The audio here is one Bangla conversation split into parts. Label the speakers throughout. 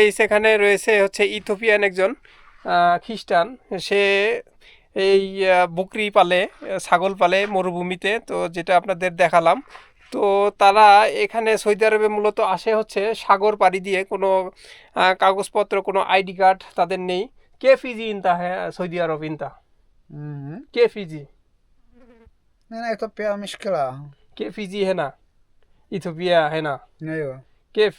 Speaker 1: সেখানে রয়েছে হচ্ছে ইথোপিয়ান একজন খ্রিস্টান। সে এই বকরি পালে ছাগল পালে মরুভূমিতে তো যেটা আপনাদের দেখালাম। তো তারা এখানে সৌদি আরবে মূলত আসে হচ্ছে সাগর পাড়ি দিয়ে। কোনো কাগজপত্র কোনো আইডি কার্ড তাদের নেই। কে ফিজি ইনতা হ্যাঁ সৌদি আরব ইনতা? কে ফিজি?
Speaker 2: না
Speaker 1: কে ফিজি হ্যাঁ না ইথোপিয়া হ্যাঁ
Speaker 2: না
Speaker 1: কেফ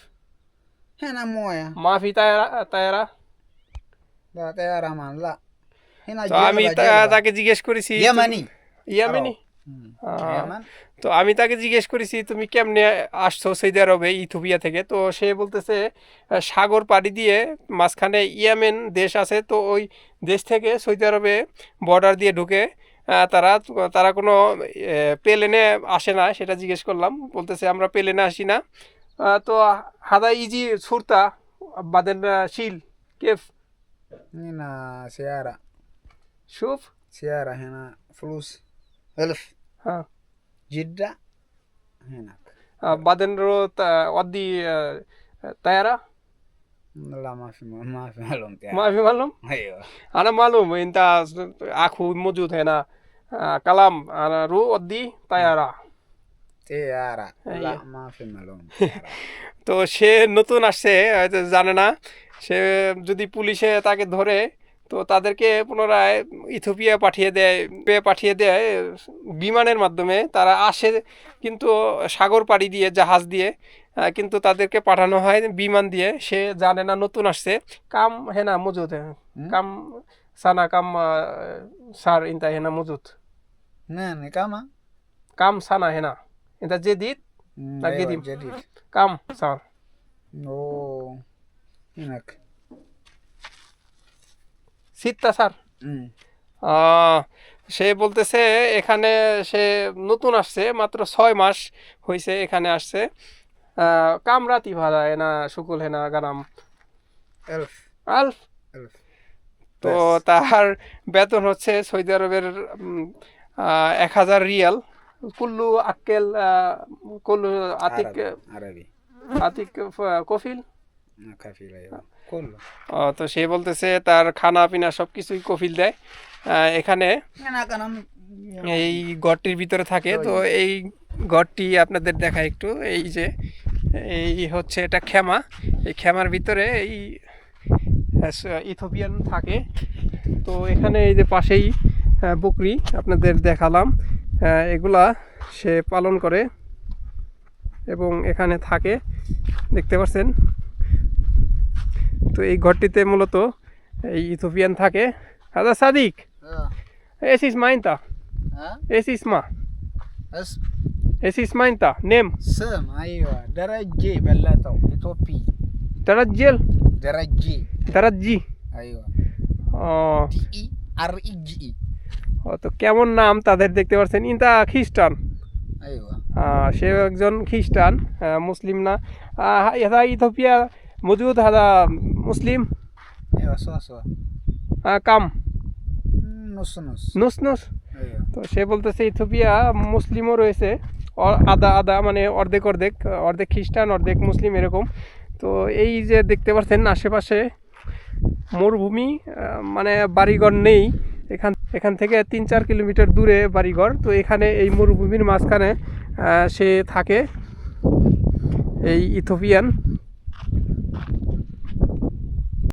Speaker 2: هنا موية
Speaker 1: মাফি তায়ারা তায়ারা
Speaker 2: لا طيارة مان لا هنا
Speaker 1: তো আমি
Speaker 2: جلبة
Speaker 1: তা-
Speaker 2: جلبة
Speaker 1: তাকে জিজ্ঞেস করেছি
Speaker 2: يمني
Speaker 1: ইয়ামেনি
Speaker 2: مم.
Speaker 1: آه.
Speaker 2: يمن
Speaker 1: তো আমি তাকে জিজ্ঞেস করেছি তুমি কেমনে আসছো সৌদি আরবে ইথোপিয়া থেকে তো সে বলতেছে আহ, সাগর পাড়ি দিয়ে মাঝখানে ইয়েমেন দেশ আছে তো ওই দেশ থেকে সৌদি আরবে বর্ডার দিয়ে ঢুকে আহ, তারা তারা কোনো প্লেনে আসে না সেটা জিজ্ঞেস করলাম বলতেছে আমরা প্লেনে আসি না আহ, তো হাদা ইজি সুরতা বাদেন শিল কেফ
Speaker 2: هنا سيارة
Speaker 1: শুফ
Speaker 2: سيارة هنا فلوس ألف
Speaker 1: হ্যাঁ
Speaker 2: جدة هناك
Speaker 1: বাদেন রো অদ্দি তায়ারা
Speaker 2: لا ما في ما في معلوم يعني.
Speaker 1: মাফি মালুম
Speaker 2: أيوة
Speaker 1: أنا معلوم أنت أخو موجود هنا آه، كلام أنا رو أدي طيارة তো সে নতুন আসছে জানে না। সে যদি পুলিশে তাকে ধরে তো তাদেরকে পুনরায় ইথোপিয়া পাঠিয়ে দেয় পাঠিয়ে দেয় বিমানের মাধ্যমে। তারা আসে কিন্তু সাগর পাড়ি দিয়ে জাহাজ দিয়ে কিন্তু তাদেরকে পাঠানো হয় বিমান দিয়ে। সে জানে না নতুন আসছে। কাম হেনা মজুদ হ্যাঁ। কাম সানা কাম সার ইন্তা হেনা মজুদ।
Speaker 2: না কামা?
Speaker 1: কাম সানা হেনা।
Speaker 2: এটা
Speaker 1: যে
Speaker 2: Jadid?
Speaker 1: Not
Speaker 2: দিম
Speaker 1: কাম
Speaker 2: Come,
Speaker 1: ও No.
Speaker 2: Inak.
Speaker 1: Sitta, সে বলতেছে এখানে সে নতুন আসছে মাত্র ছয় মাস হয়েছে এখানে আসছে। কামরাতি ভাড়া এনা শুকুল হেনা গানাম। আলফ?
Speaker 2: আলফ
Speaker 1: তো তার বেতন হচ্ছে সৌদি আরবের এক হাজার রিয়াল। কুল্লু আক্কেল কুল্লু আতিক
Speaker 2: আরবি
Speaker 1: আতিক কফিল? তো সে বলতেছে তার খানা পিনা সবকিছুই কফিল দেয়। এখানে এই ঘরটির ভিতরে থাকে। তো এই ঘরটি আপনাদের দেখা একটু। এই যে এই হচ্ছে এটা খেমা এই খেমার ভিতরে এই ইথোপিয়ান থাকে। তো এখানে এই যে পাশেই বকরি আপনাদের দেখালাম। এগুলা সে পালন করে এবং এখানে থাকে দেখতে পাচ্ছেন তো এই ঘরটিতে মূলত এই ইথোপিয়ান থাকে দাদা সাদিক
Speaker 2: آه.
Speaker 1: এসিস মাইনতা
Speaker 2: ها
Speaker 1: এসিস মা
Speaker 2: اسم
Speaker 1: এসিস মাইনতা নেম
Speaker 2: سم أيوة درجي بلاتو إثيوبي
Speaker 1: তারাজ্জেল
Speaker 2: درجي
Speaker 1: তারাজ্জি
Speaker 2: أيوة
Speaker 1: ও
Speaker 2: دي إي ار إي جي إي
Speaker 1: ও, তো কেমন নাম তাদের দেখতে পাচ্ছেন ইন্তা খ্রিস্টান। সে একজন খ্রিস্টান মুসলিম না। ইথোপিয়া মজুদ হাদা মুসলিম? কাম? নুস নুস। তো সে বলতেছে ইথোপিয়া মুসলিমও রয়েছে। আদা আদা মানে অর্ধেক অর্ধেক অর্ধেক খ্রিস্টান অর্ধেক মুসলিম এরকম। তো এই যে দেখতে পাচ্ছেন আশেপাশে মরুভূমি মানে বাড়িঘর নেই। এখান এখান থেকে তিন চার কিলোমিটার দূরে বাড়িঘর। তো এখানে এই মরুভূমির মাঝখানে সে থাকে এই ইথোপিয়ান।